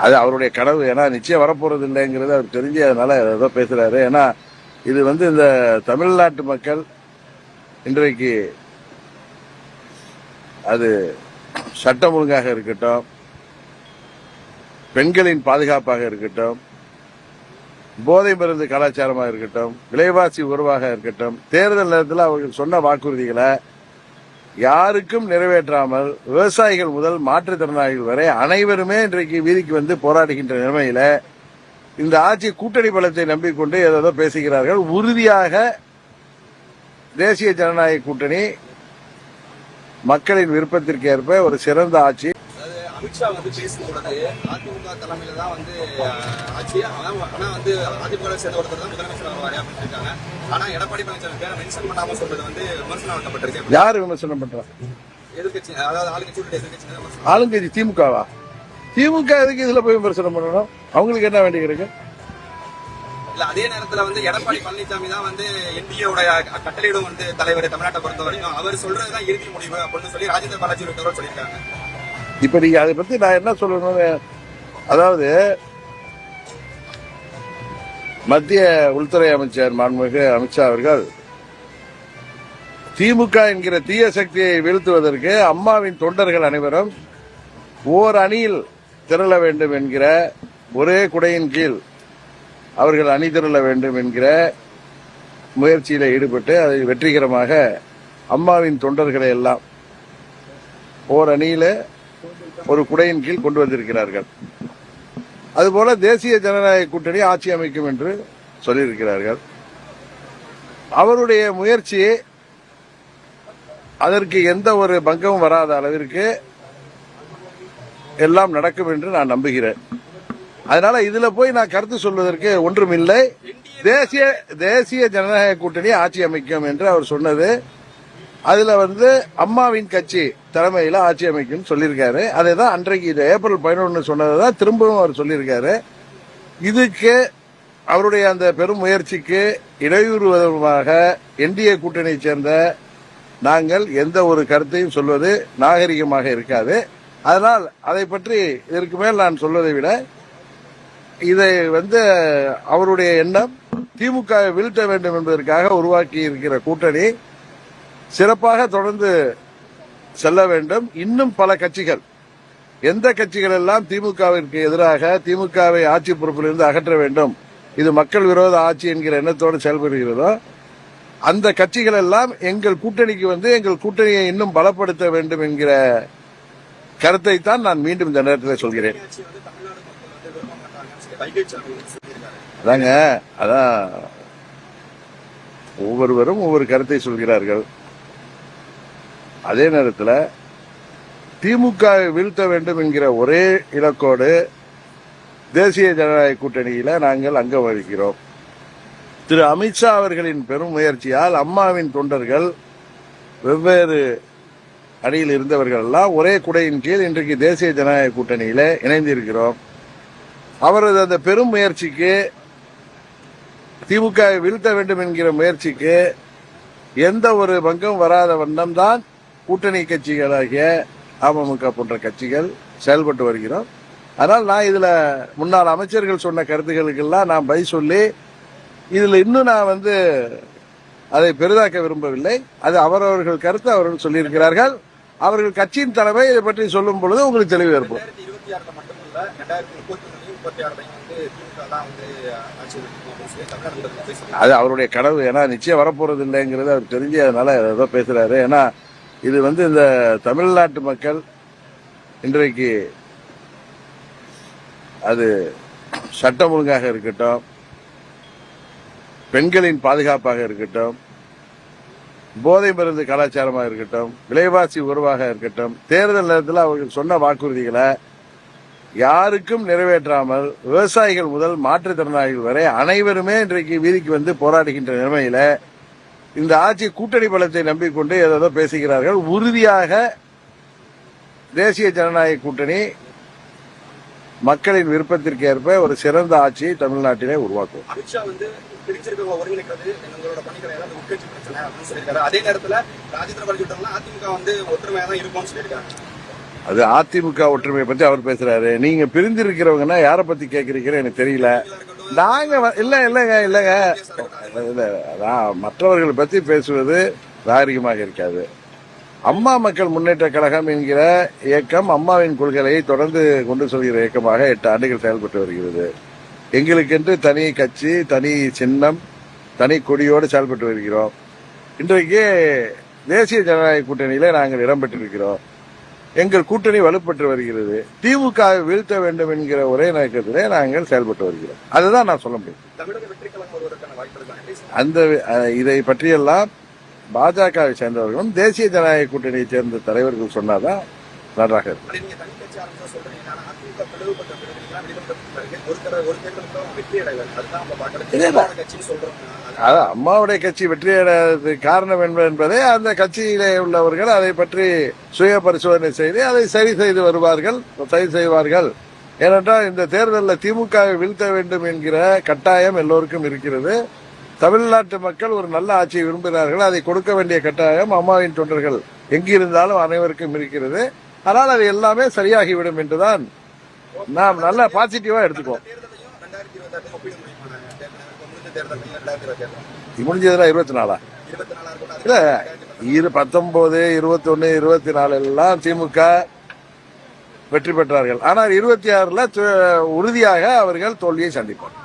அது அவருடைய கனவு ஏன்னா நிச்சயம் வரப்போறது இல்லைங்கிறது அவர் தெரிஞ்சு அதனால ஏதோ பேசுறாரு. ஏன்னா இது வந்து இந்த தமிழ்நாட்டு மக்கள் இன்றைக்கு அது சட்டம் ஒழுங்காக இருக்கட்டும் பெண்களின் பாதுகாப்பாக இருக்கட்டும் போதை மருந்து கலாச்சாரமாக இருக்கட்டும் விலைவாசி உறவாக இருக்கட்டும் தேர்தல் நேரத்தில் அவர்கள் சொன்ன வாக்குறுதிகளை யாருக்கும் நிறைவேற்றாமல் விவசாயிகள் முதல் மாற்றுத்திறனாளிகள் வரை அனைவருமே இன்றைக்கு வீதிக்கு வந்து போராடுகின்ற நிலைமையில இந்த ஆட்சி கூட்டணி பலத்தை நம்பிக்கொண்டு ஏதோ பேசுகிறார்கள். உறுதியாக தேசிய ஜனநாயக கூட்டணி மக்களின் விருப்பத்திற்கு ஏற்ப ஒரு சிறந்த ஆட்சி அமித்ஷா வந்து பேசும்பொழுது அதிமுக தலைமையில தான் வந்து ஆட்சி. ஆனா வந்து அதிமுக சேர்ந்த ஒருத்தர் தான் முதலமைச்சர் வருவாரு அப்படின்னு இருக்காங்க ஆனா எடப்பாடி பழனிசாமி பேரை மென்ஷன் பண்ணாம சொல்றது வந்து விமர்சனம் வைக்கப்பட்டிருக்கு யார் விமர்சனம் பண்றா? எதிர்கட்சி அதாவது ஆளுங்கட்சி எதிர்கட்சி ஆளுங்கட்சி திமுகவா? திமுக எதுக்கு இதுல போய் விமர்சனம் பண்ணணும்? அவங்களுக்கு என்ன வேண்டி இருக்கு இல்ல அதே நேரத்துல வந்து எடப்பாடி பழனிசாமி தான் வந்து என்டிஏ உடைய கட்டளையிடும் வந்து தலைவர் தமிழ்நாட்டை பொறுத்த வரைக்கும் அவர் சொல்றதுதான் இறுதி முடிவு அப்படின்னு சொல்லி ராஜேந்திர பாலாஜி சொல்லியிருக்காங்க. இப்ப நீங்க அதை பத்தி நான் என்ன சொல்லணும்னு அதாவது மத்திய உள்துறை அமைச்சர் மாண்புமிகு அமித்ஷா அவர்கள் திமுக என்கிற தீய சக்தியை வீழ்த்துவதற்கு அம்மாவின் தொண்டர்கள் அனைவரும் ஓர் அணியில் திரள வேண்டும் என்கிற ஒரே குடையின் கீழ் அவர்கள் அணி திரள வேண்டும் என்கிற முயற்சியில் ஈடுபட்டு அதை வெற்றிகரமாக அம்மாவின் தொண்டர்களை எல்லாம் ஓர் அணியில ஒரு குடையின் கீழ் கொண்டு வந்திருக்கிறார்கள். அதுபோல தேசிய ஜனநாயக கூட்டணி ஆட்சி அமைக்கும் என்று சொல்லியிருக்கிறார்கள். அவருடைய முயற்சி அதற்கு எந்த ஒரு பங்கமும் வராத அளவிற்கு எல்லாம் நடக்கும் என்று நான் நம்புகிறேன். அதனால இதுல போய் நான் கருத்து சொல்வதற்கு ஒன்றுமில்லை. தேசிய தேசிய ஜனநாயக கூட்டணி ஆட்சி அமைக்கும் என்று அவர் சொன்னது அதுல வந்து அம்மாவின் கட்சி தலைமையில ஆட்சி அமைக்கும் சொல்லியிருக்காரு. அதை தான் அன்றைக்கு இது ஏப்ரல் பதினொன்று சொன்னதை தான் திரும்பவும் அவர் சொல்லியிருக்காரு. இதுக்கு அவருடைய அந்த பெரும் முயற்சிக்கு இடையூறுவதற்காக என்டிஏ கூட்டணியை சேர்ந்த நாங்கள் எந்த ஒரு கருத்தையும் சொல்வது நாகரிகமாக இருக்காது. அதனால் அதை பற்றி இதற்கு மேல் நான் சொல்வதை விட இதை வந்து அவருடைய எண்ணம் திமுக வீழ்த்த வேண்டும் என்பதற்காக உருவாக்கி இருக்கிற கூட்டணி சிறப்பாக தொடர்ந்து செல்ல வேண்டும். இன்னும் பல கட்சிகள். எந்த கட்சிகள் எல்லாம் திமுகவிற்கு எதிராக திமுகவை ஆட்சி பொறுப்பிலிருந்து அகற்ற வேண்டும் இது மக்கள் விரோத ஆட்சி என்கிற எண்ணத்தோடு செயல்படுகிறதோ அந்த கட்சிகள் எல்லாம் எங்கள் கூட்டணிக்கு வந்து எங்கள் கூட்டணியை இன்னும் பலப்படுத்த வேண்டும் என்கிற கருத்தை தான் நான் மீண்டும் இந்த நேரத்தில் சொல்கிறேன். அதாங்க அதான் ஒவ்வொருவரும் ஒவ்வொரு கருத்தை சொல்கிறார்கள். அதே நேரத்தில் திமுக வீழ்த்த வேண்டும் என்கிற ஒரே இலக்கோடு தேசிய ஜனநாயக கூட்டணியில் நாங்கள் அங்கம் வகிக்கிறோம் திரு அமித்ஷா அவர்களின் பெரும் முயற்சியால் அம்மாவின் தொண்டர்கள் வெவ்வேறு அணியில் இருந்தவர்கள் எல்லாம் ஒரே குடையின் கீழ் இன்றைக்கு தேசிய ஜனநாயக கூட்டணியில் இணைந்திருக்கிறோம். அவரது அந்த பெரும் முயற்சிக்கு திமுக வீழ்த்த வேண்டும் என்கிற முயற்சிக்கு எந்த ஒரு பங்கும் வராத வண்ணம் தான் கூட்டணி கட்சிகளாகிய அமமுக போன்ற கட்சிகள் செயல்பட்டு வருகிறோம். அதனால் நான் இதுல முன்னாள் அமைச்சர்கள் சொன்ன கருத்துக்களுக்கெல்லாம் நான் பதில் சொல்லி இதுல இன்னும் நான் வந்து அதை பெரிதாக்க விரும்பவில்லை. அது அவரவர்கள் கருத்து அவர்கள் சொல்லியிருக்கிறார்கள். அவர்கள் கட்சியின் தலைமை இதை பற்றி சொல்லும் பொழுது உங்களுக்கு தெளிவு ஏற்படும். அது அவருடைய கனவு ஏன்னா நிச்சயம் வரப்போறது இல்லைங்கிறது அவர் தெரிஞ்சு அதனால ஏதோ பேசுறாரு. ஏன்னா இது வந்து இந்த தமிழ்நாட்டு மக்கள் இன்றைக்கு அது சட்டம் ஒழுங்காக இருக்கட்டும் பெண்களின் பாதுகாப்பாக இருக்கட்டும் போதை மருந்து கலாச்சாரமாக இருக்கட்டும் விலைவாசி உறவாக இருக்கட்டும் தேர்தல் நேரத்தில் அவர்கள் சொன்ன வாக்குறுதிகளை யாருக்கும் நிறைவேற்றாமல் விவசாயிகள் முதல் மாற்றுத்திறனாளிகள் வரை அனைவருமே இன்றைக்கு வீதிக்கு வந்து போராடுகின்ற நிலைமையில இந்த ஆட்சி கூட்டணி பலத்தை நம்பிக்கொண்டு ஏதோ பேசுகிறார்கள். உறுதியாக தேசிய ஜனநாயக கூட்டணி மக்களின் விருப்பத்திற்கு ஏற்ப ஒரு சிறந்த ஆட்சியை தமிழ்நாட்டிலே உருவாக்கும். அது அதிமுக ஒற்றுமையை பத்தி அவர் பேசுறாரு. நீங்க பிரிந்திருக்கிறவங்கன்னா யாரை பத்தி கேக்குறீங்கன்னு எனக்கு தெரியல. நாங்க இல்ல இல்லங்க இல்லங்க. இல்ல அதான் மற்றவர்கள் பத்தி பேசுவது நாகரிகமாக இருக்காது. அம்மா மக்கள் முன்னேற்ற கழகம் என்கிற இயக்கம் அம்மாவின் கொள்கையை தொடர்ந்து கொண்டு செல்கிற இயக்கமாக எட்டு ஆண்டுகள் செயல்பட்டு வருகிறது. எங்களுக்கென்று தனி கட்சி தனி சின்னம் தனி கொடியோடு செயல்பட்டு வருகிறோம். இன்றைக்கு தேசிய ஜனநாயக கூட்டணியில நாங்கள் இடம்பெற்றிருக்கிறோம் எங்கள் கூட்டணி வலுப்பெற்று வருகிறது. திமுக வீழ்த்த வேண்டும் என்கிற ஒரே நோக்கத்திலே நாங்கள் செயல்பட்டு வருகிறோம். அதுதான் நான் சொல்ல முடியும். அந்த இதை பற்றியெல்லாம் பாஜகவை சேர்ந்தவர்களும் தேசிய ஜனநாயக கூட்டணியை சேர்ந்த தலைவர்கள் சொன்னாதான் நன்றாக இருக்கும். நீங்க கட்சி பிளவுபட்ட ஒரு ஒரு வெற்றி அடையல அதுதான் கட்சின்னு சொல்றோம் அதான் அம்மாவுடைய கட்சி வெற்றியடைவதற்கு காரணம் என்பது என்பதை அந்த கட்சியிலே உள்ளவர்கள் அதை பற்றி சுய பரிசோதனை செய்து அதை சரி செய்து வருவார்கள் சரி செய்வார்கள். ஏனென்றால் இந்த தேர்தலில் திமுகவை வீழ்த்த வேண்டும் என்கிற கட்டாயம் எல்லோருக்கும் இருக்கிறது. தமிழ்நாட்டு மக்கள் ஒரு நல்ல ஆட்சியை விரும்புகிறார்கள். அதை கொடுக்க வேண்டிய கட்டாயம் அம்மாவின் தொண்டர்கள் எங்கிருந்தாலும் அனைவருக்கும் இருக்கிறது. ஆனால் அது எல்லாமே சரியாகிவிடும் என்றுதான் நாம் நல்ல பாசிட்டிவா எடுத்துக்குவோம். முடிஞ்சதுன்னா இருபத்தி நாலா இல்ல இரு பத்தொன்பது இருபத்தி ஒன்னு இருபத்தி நாலு எல்லாம் திமுக வெற்றி பெற்றார்கள். ஆனால் இருபத்தி ஆறுல உறுதியாக அவர்கள் தோல்வியை சந்திப்பார்